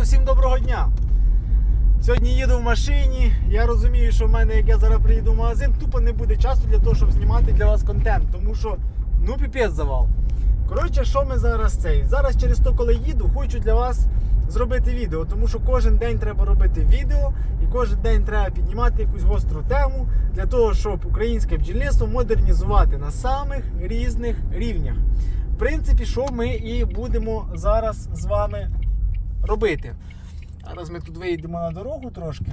Зразу всім доброго дня. Сьогодні їду в машині. Я розумію, що в мене, як я зараз приїду в магазин, тупо не буде часу для того, щоб знімати для вас контент. Тому що ну піпець завал. Коротше, що ми зараз цей? Зараз через то, коли їду, хочу для вас зробити відео, тому що кожен день треба робити відео і кожен день треба піднімати якусь гостру тему для того, щоб українське бджільництво модернізувати на самих різних рівнях. В принципі, що ми і будемо зараз з вами робити. Зараз ми тут виїдемо на дорогу трошки.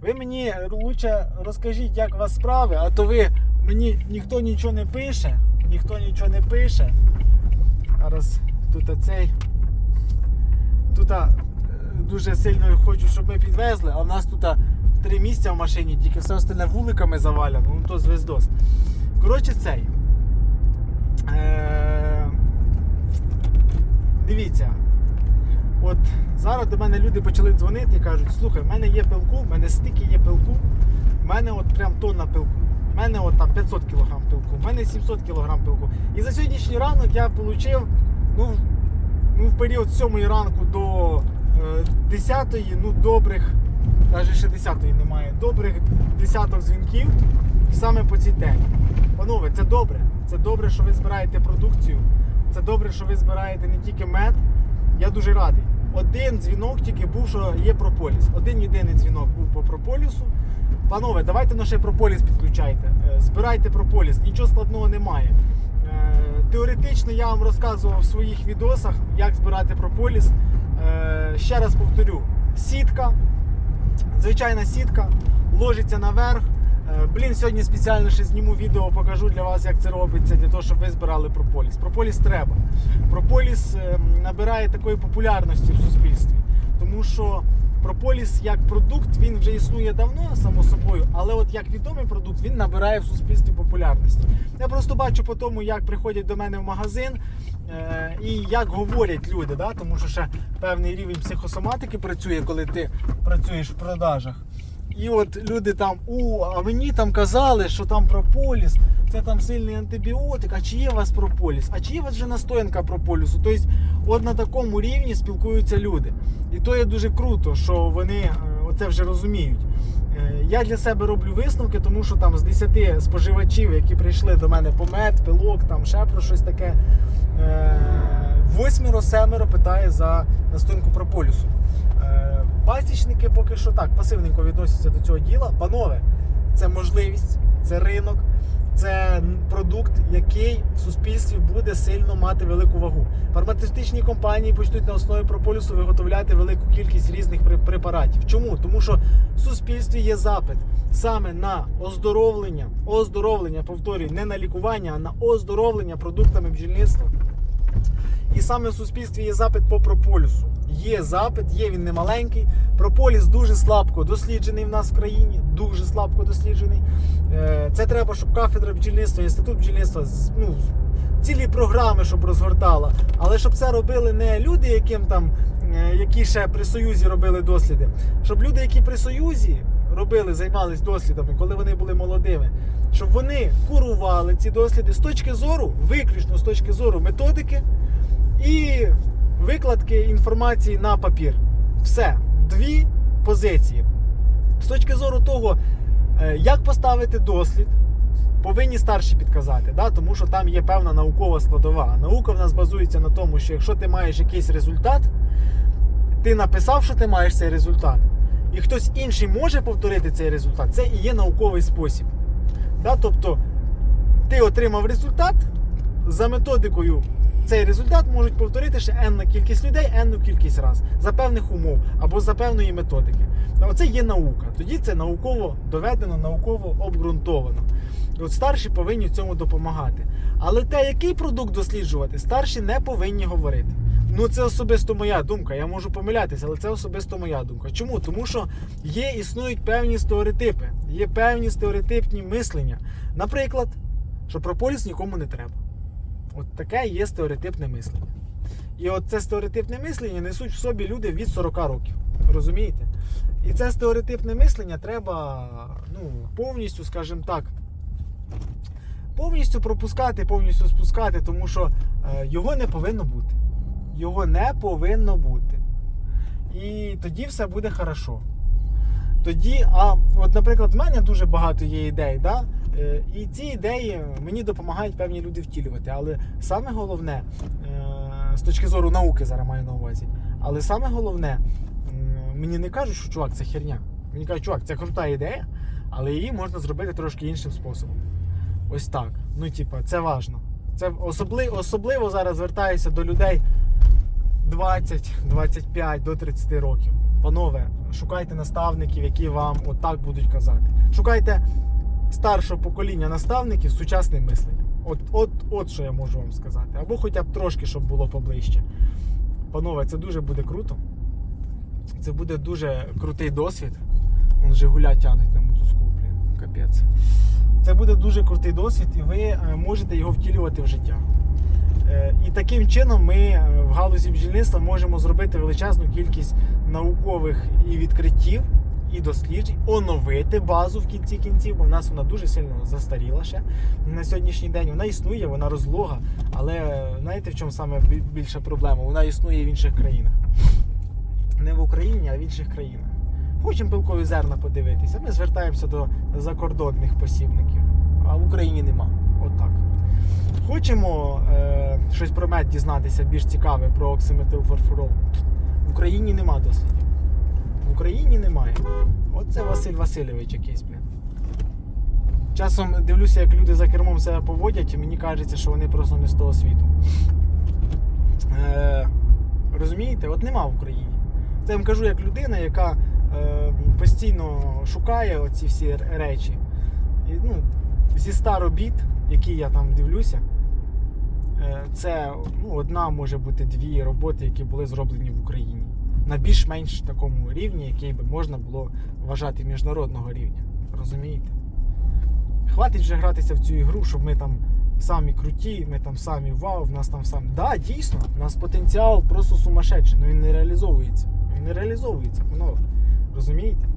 Ви мені лучше розкажіть, як у вас справи, а то ви мені ніхто нічого не пише, ніхто нічого не пише. Зараз тут цей. Тут е, дуже сильно хочу, щоб ми підвезли, а в нас тут три місця в машині, тільки все остальне вуликами заваляно, ну то звездос. Коротше, цей. Е- дивіться. От зараз до мене люди почали дзвонити і кажуть, слухай, в мене є пилку, в мене стільки є пилку, в мене от прям тонна пилку. В мене от там 500 кг пилку, в мене 700 кг пилку. І за сьогоднішній ранок я отримав, ну, ну, в період з 7 ранку до е, 10, ну добрих, навіть ще 10 немає, добрих десяток дзвінків саме по цій темі. Панове, це добре. Це добре, що ви збираєте продукцію. Це добре, що ви збираєте не тільки мед. Я дуже радий. Один дзвінок тільки був, що є прополіс. Один єдиний дзвінок був по прополісу. Панове, давайте на ще прополіс підключайте. Е, Збирайте прополіс, нічого складного немає. Е, Теоретично я вам розказував в своїх відосах, як збирати прополіс. Е, Ще раз повторю: сітка, звичайна сітка, ложиться наверх. Е, Блін, сьогодні спеціально ще зніму відео, покажу для вас, як це робиться, для того, щоб ви збирали прополіс. Прополіс треба. Прополіс е, набирає такої популярності в суспільстві, тому що прополіс як продукт він вже існує давно, само собою, але от як відомий продукт він набирає в суспільстві популярності. Я просто бачу по тому, як приходять до мене в магазин е, і як говорять люди, да? тому що ще певний рівень психосоматики працює, коли ти працюєш в продажах. І от люди там, о, а мені там казали, що там прополіс, це там сильний антибіотик, а чи є у вас прополіс? А чи є у вас вже настоянка прополісу? Тобто, от на такому рівні спілкуються люди. І то є дуже круто, що вони е, оце вже розуміють. Е, Я для себе роблю висновки, тому що там з 10 споживачів, які прийшли до мене по мед, пилок, там ще про щось таке, е, восьмеро, семеро питає за настоянку прополісу. Пасічники поки що так пасивненько відносяться до цього діла. Панове, це можливість, це ринок, це продукт, який в суспільстві буде сильно мати велику вагу. Фармацевтичні компанії почнуть на основі прополісу виготовляти велику кількість різних препаратів. Чому? Тому що в суспільстві є запит саме на оздоровлення, оздоровлення, повторюю, не на лікування, а на оздоровлення продуктами бджільництва. І саме в суспільстві є запит по прополісу. Є запит, є він немаленький. Прополіс дуже слабко досліджений в нас в країні, дуже слабко досліджений. Е, Це треба, щоб кафедра бджільництва, інститут бджільництва ну, цілі програми, щоб розгортала. Але щоб це робили не люди, яким там, е, які ще при Союзі робили досліди, щоб люди, які при Союзі робили, займались дослідами, коли вони були молодими, щоб вони курували ці досліди з точки зору, виключно з точки зору методики і викладки інформації на папір. Все, дві позиції. З точки зору того, е, як поставити дослід, повинні старші підказати, да? тому що там є певна наукова складова. Наука в нас базується на тому, що якщо ти маєш якийсь результат, ти написав, що ти маєш цей результат, і хтось інший може повторити цей результат, це і є науковий спосіб. Да? Тобто ти отримав результат за методикою. Цей результат можуть повторити ще енна кількість людей, енну кількість раз за певних умов або за певної методики. Ну, Оце є наука. Тоді це науково доведено, науково обґрунтовано. І От старші повинні цьому допомагати. Але те, який продукт досліджувати, старші не повинні говорити. Ну, це особисто моя думка. Я можу помилятися, але це особисто моя думка. Чому? Тому що є, існують певні стереотипи, є певні стереотипні мислення. Наприклад, що прополіс нікому не треба. От таке є стереотипне мислення. І от це стереотипне мислення несуть в собі люди від 40 років. Розумієте? І це стереотипне мислення треба ну, повністю, скажімо так, повністю пропускати, повністю спускати, тому що е, його не повинно бути. Його не повинно бути. І тоді, все буде хорошо. Тоді, а от, наприклад, в мене дуже багато є ідей, да? Е, і ці ідеї мені допомагають певні люди втілювати. Але саме головне, е, з точки зору науки зараз маю на увазі, але саме головне, мені не кажуть, що чувак, це херня. Мені кажуть, чувак, це крута ідея, але її можна зробити трошки іншим способом. Ось так. Ну, типа, це важно. Це особливо, особливо зараз звертаюся до людей 20, 25 до 30 років. Панове, шукайте наставників, які вам отак будуть казати. Шукайте старшого покоління наставників з сучасним мисленням. От, от, от що я можу вам сказати. Або хоча б трошки, щоб було поближче. Панове, це дуже буде круто. Це буде дуже крутий досвід. Вон Жигуля тягнуть на мотузку, блін, капець. Це буде дуже крутий досвід, і ви е, можете його втілювати в життя. Е, І таким чином ми е, в галузі бджільництва можемо зробити величезну кількість наукових і відкриттів, і досліджень, оновити базу в кінці кінців, бо в нас вона дуже сильно застаріла ще на сьогоднішній день. Вона існує, вона розлога, але знаєте в чому саме більша проблема? Вона існує в інших країнах. Не в Україні, а в інших країнах. Хочемо пилкові зерна подивитися. Ми звертаємося до закордонних посібників, а в Україні нема. Отак. Хочемо е, щось про мед дізнатися більш цікаве про оксиметилфорфурол. В Україні нема дослідів. В Україні немає. Оце Василь Васильович якийсь, блін. Часом дивлюся, як люди за кермом себе поводять, і мені кажеться, що вони просто не з того світу. Е, розумієте? От нема в Україні. Це я вам кажу як людина, яка постійно шукає оці всі речі. І, ну, зі 100 робіт, які я там дивлюся, е, це ну, одна може бути дві роботи, які були зроблені в Україні. На більш-менш такому рівні, який би можна було вважати міжнародного рівня. Розумієте? Хватить вже гратися в цю ігру, щоб ми там самі круті, ми там самі вау, в нас там сам. Да, дійсно, у нас потенціал просто сумасшедший, але він не реалізовується. Він не реалізовується, воно. Розумієте?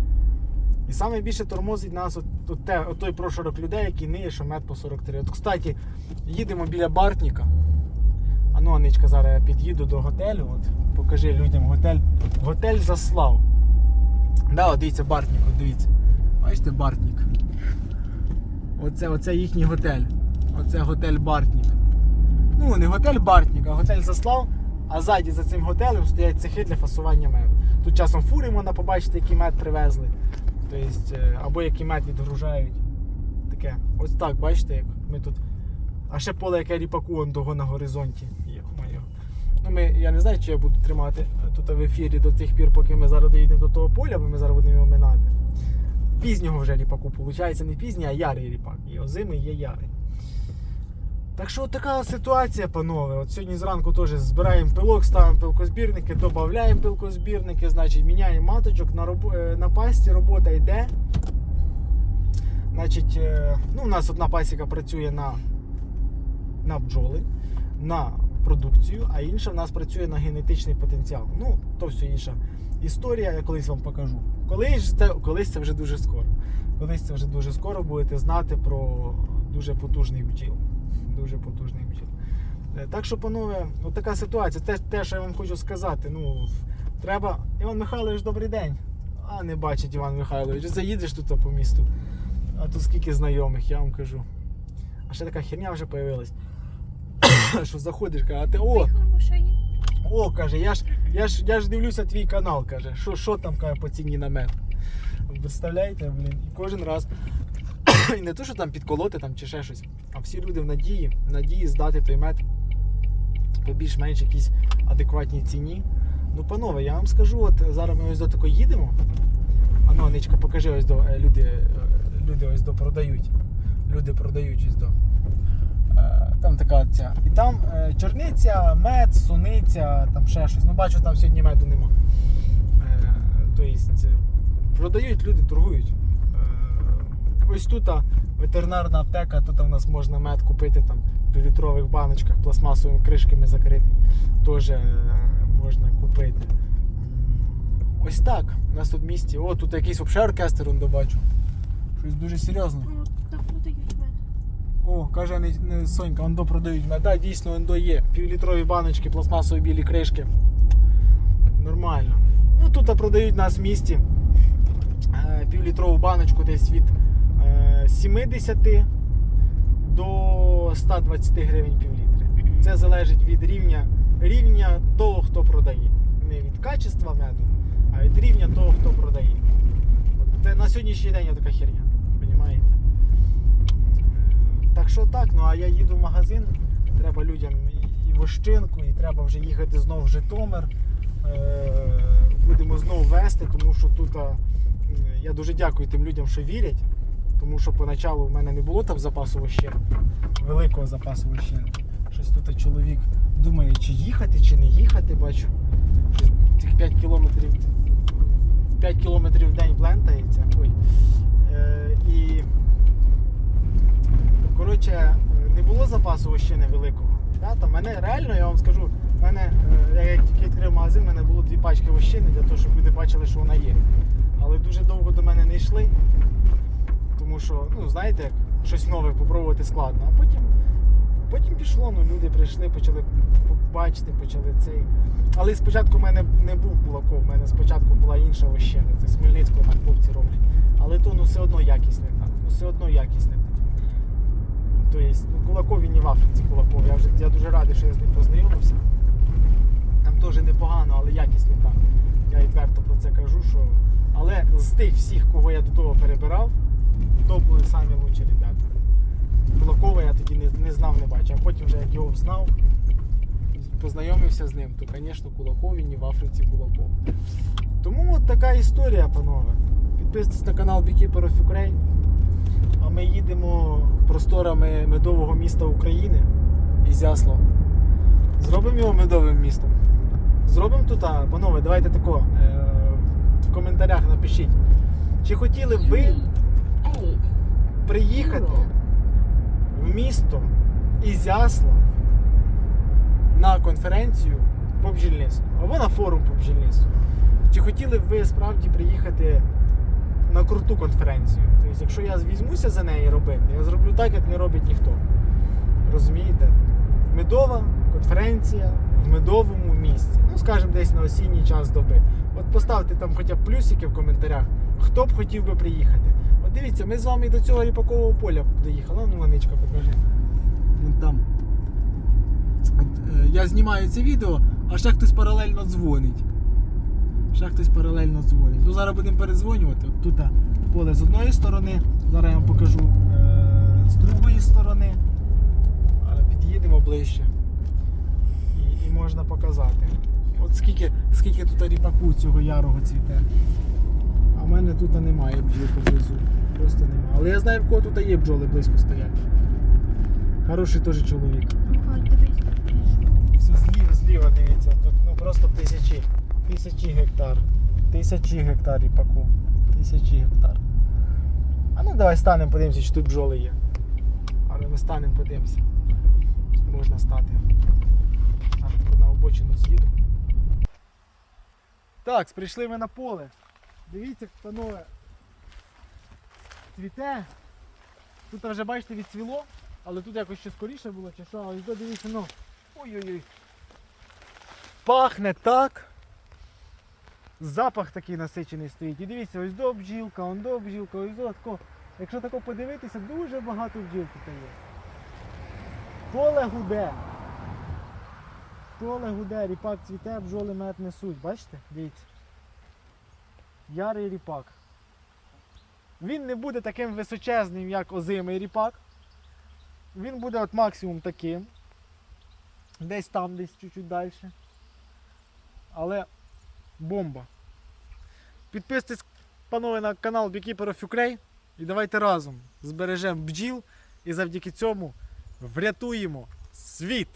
І саме більше тормозить нас от, от, те, от той прошарок людей, який ниє, що мед по 43. От, кстати, їдемо біля Бартніка. А ну, Аничка, зараз я під'їду до готелю. От, покажи людям готель. Готель Заслав. Да, от дивіться, Бартнік, от дивіться. Бачите, Бартнік. Оце, оце їхній готель. Оце готель Бартнік. Ну, не готель Бартнік, а готель Заслав. А ззаді за цим готелем стоять цехи для фасування меду. Тут часом фури можна побачити, який мед привезли. Тобто, е, або який мед відгружають. Таке. Ось так, бачите, як ми тут. А ще поле, яке ріпаку он того на горизонті. Ну, ми, я не знаю, чи я буду тримати тут в ефірі до тих пір, поки ми зараз доїдемо до того поля, бо ми зараз будемо його минати. Пізнього вже ріпаку, виходить, не пізній, а ярий ріпак. І озимий є ярий. Так що така ситуація, панове. От сьогодні зранку теж збираємо пилок, ставимо пилкозбірники, додаємо пилкозбірники, значить міняємо маточок на, роб... е, на пасті, робота йде. Значить, е, ну, у нас одна пасіка працює на, на бджоли, на продукцію, а інша в нас працює на генетичний потенціал. Ну, то все інша історія, я колись вам покажу. Колись це, колись це вже дуже скоро. Колись це вже дуже скоро будете знати про дуже потужний бджіл. Дуже потужний бджіл. Е, Так що, панове, от така ситуація. Те, те, що я вам хочу сказати. Ну, треба. Іван Михайлович, добрий день. А не бачить Іван Михайлович. Заїдеш тут по місту. А тут скільки знайомих, я вам кажу. А ще така херня вже появилась. що заходиш, каже, а ти о, о, каже, я ж, я ж, я ж дивлюся твій канал, каже. Що, що там каже, по ціні на мед? Представляєте, блін, і кожен раз. І не то, що там підколоти там чи ще щось, а всі люди в надії, в надії здати той мед по більш-менш якійсь адекватній ціні. Ну, панове, я вам скажу, от зараз ми ось до такої їдемо. А ну, Аничка, покажи ось до е, люди, е, люди ось до продають. Люди продають ось до. Е, Там така ця. І там чорниця, мед, суниця, там ще щось. Ну бачу, там сьогодні меду нема. Тобто продають люди, торгують. Ось тут а, ветеринарна аптека, тут у нас можна мед купити там в півлітрових баночках пластмасовими кришками закритий. Теж е, можна купити. Ось так. У нас тут в місті. О, тут якийсь взагалі оркестр он бачу. Щось дуже серйозне. Продають мед. О, каже не, не Сонька, ондо продають. мед. Да, дійсно, ондо є. Півлітрові баночки, пластмасові білі кришки. Нормально. Ну тут продають нас в місті е, півлітрову баночку десь від 70 до 120 гривень півлітри. Це залежить від рівня, рівня того, хто продає. Не від качества меду, а від рівня того, хто продає. От Це на сьогоднішній день така херня. Понімаєте? Так що так, ну а я їду в магазин, треба людям і вощинку, і треба вже їхати знову в Житомир. Е, Будемо знову вести, тому що тут я дуже дякую тим людям, що вірять. Тому що поначалу в мене не було там запасу вощин, великого запасу вощин. Щось тут чоловік думає, чи їхати, чи не їхати, бачу. Тих 5 кілометрів 5 кілометрів в день плентається. Ой. Е, і коротше, не було запасу ще невеликого. Да? Там мене реально, я вам скажу, мене, е, я тільки відкрив магазин, в мене було дві пачки вощини для того, щоб люди бачили, що вона є. Але дуже довго до мене не йшли. Тому що, ну, знаєте, як щось нове попробувати складно. А потім, потім пішло, ну, люди прийшли, почали бачити, почали цей. Але спочатку в мене не був кулаков, в мене спочатку була інша вощина. Це з Хмельницького хлопці роблять. Але то ну, все одно якість не так. Ну, все одно якість не так. Тобто, ну, кулаков він не в Африці кулаков. Я, вже, я дуже радий, що я з ним познайомився. Там теж непогано, але якість не так. Я відверто про це кажу, що. Але з тих всіх, кого я до того перебирав, то були самі лучші ребята. Кулакова я тоді не, не знав, не бачив. А потім вже як його знав, познайомився з ним, то, звісно, Кулаков і в Африці Кулаков. Тому от така історія, панове. Підписуйтесь на канал Beekeeper of Ukraine. А ми їдемо просторами медового міста України Ізяслав. Зробимо його медовим містом. Зробимо тут, а, панове, давайте тако. Е, в коментарях напишіть. Чи хотіли б ви приїхати в місто Ізяслав на конференцію по бджільництву або на форум по бджільництву. Чи хотіли б ви справді приїхати на круту конференцію? Тобто, якщо я візьмуся за неї робити, я зроблю так, як не робить ніхто. Розумієте? Медова конференція в медовому місці. Ну, скажімо, десь на осінній час доби. От поставте там хоча б плюсики в коментарях, хто б хотів би приїхати. Дивіться, ми з вами до цього ріпакового поля доїхали. Ну, Ланичка, покажи. Там. Е, я знімаю це відео, а ще хтось паралельно дзвонить. Ще хтось паралельно дзвонить. Ну зараз будемо передзвонювати. Тут поле з одної сторони, зараз я вам покажу е, з другої сторони. Під'їдемо ближче. І, і можна показати. От скільки, скільки тут ріпаку цього ярого цвіте. А в мене тут немає бджіл поблизу. Просто немає. Але я знаю, в кого тут є бджоли близько стоять. Хороший теж чоловік. Все зліва, зліва дивіться. Тут ну просто тисячі. Тисячі гектар. Тисячі гектар ріпаку. Тисячі гектар. А ну давай станемо, подивимося, чи тут бджоли є. Але ми станемо, подивимося. Тут можна стати. Зараз таку на обочину з'їду. Так, прийшли ми на поле. Дивіться, панове. Цвіте. Тут вже бачите відцвіло, але тут якось ще скоріше було, чи що, але дивіться, ну. Ой-ой-ой. Пахне так. Запах такий насичений стоїть. І дивіться, ось до бджілка, он до бджілка, ось до тако. Якщо тако подивитися, дуже багато бджіл тут є. Поле гуде. Поле гуде, ріпак цвіте, бджоли мед несуть. Бачите? Дивіться. Ярий ріпак. Він не буде таким височезним, як озимий ріпак. Він буде от максимум таким. Десь там, десь чуть-чуть далі. Але бомба. Підписуйтесь, панове, на канал Beekeeper of і давайте разом збережемо бджіл і завдяки цьому врятуємо світ.